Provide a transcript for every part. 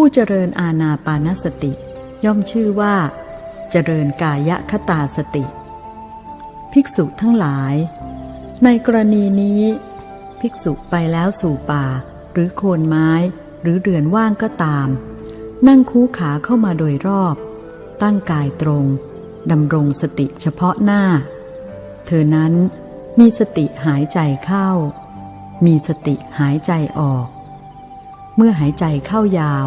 ผู้เจริญอาณาปานสติ ย่อมชื่อว่า เจริญกายคตาสติ ภิกษุทั้งหลาย ในกรณีนี้ ภิกษุไปแล้วสู่ป่า หรือโคนไม้ หรือเรือนว่างก็ตาม นั่งคูขาเข้ามาโดยรอบ ตั้งกายตรงดำรงสติเฉพาะหน้า เธอนั้นมีสติหายใจเข้า มีสติหายใจออก เมื่อหายใจเข้ายาว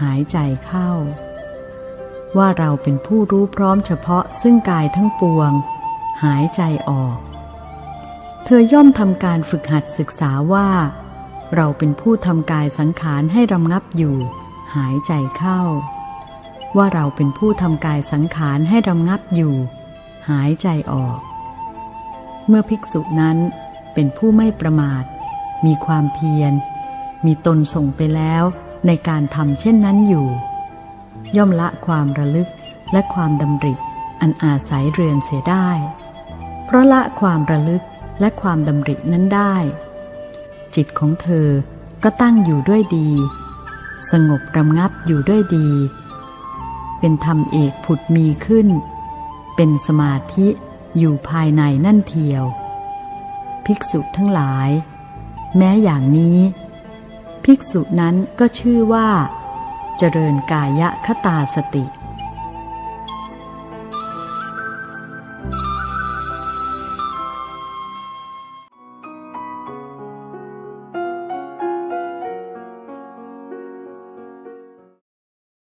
หายใจเข้า ว่าเราเป็นผู้รู้พร้อมเฉพาะซึ่งกายทั้งปวง หายใจออก เธอย่อมทำการฝึกหัดศึกษาว่า เราเป็นผู้ทำกายสังขารให้รำงับอยู่ หายใจเข้า ว่าเราเป็นผู้ทำกายสังขารให้รำงับอยู่ หายใจออก เมื่อภิกษุนั้นเป็นผู้ไม่ประมาท มีความเพียรมีตนส่งไปแล้ว ในการทำเช่นนั้นอยู่ ย่อมละความระลึกและความดำริอันอาศัยเรือนเสียได้ เพราะละความระลึกและความดำรินั้นได้ จิตของเธอก็ตั้งอยู่ด้วยดี สงบรำงับอยู่ด้วยดี เป็นธรรมเอกผุดมีขึ้น เป็นสมาธิอยู่ภายในนั่นเทียว ภิกษุทั้งหลาย แม้อย่างนี้ ภิกษุนั้นก็ชื่อว่า เจริญกายคตาสติ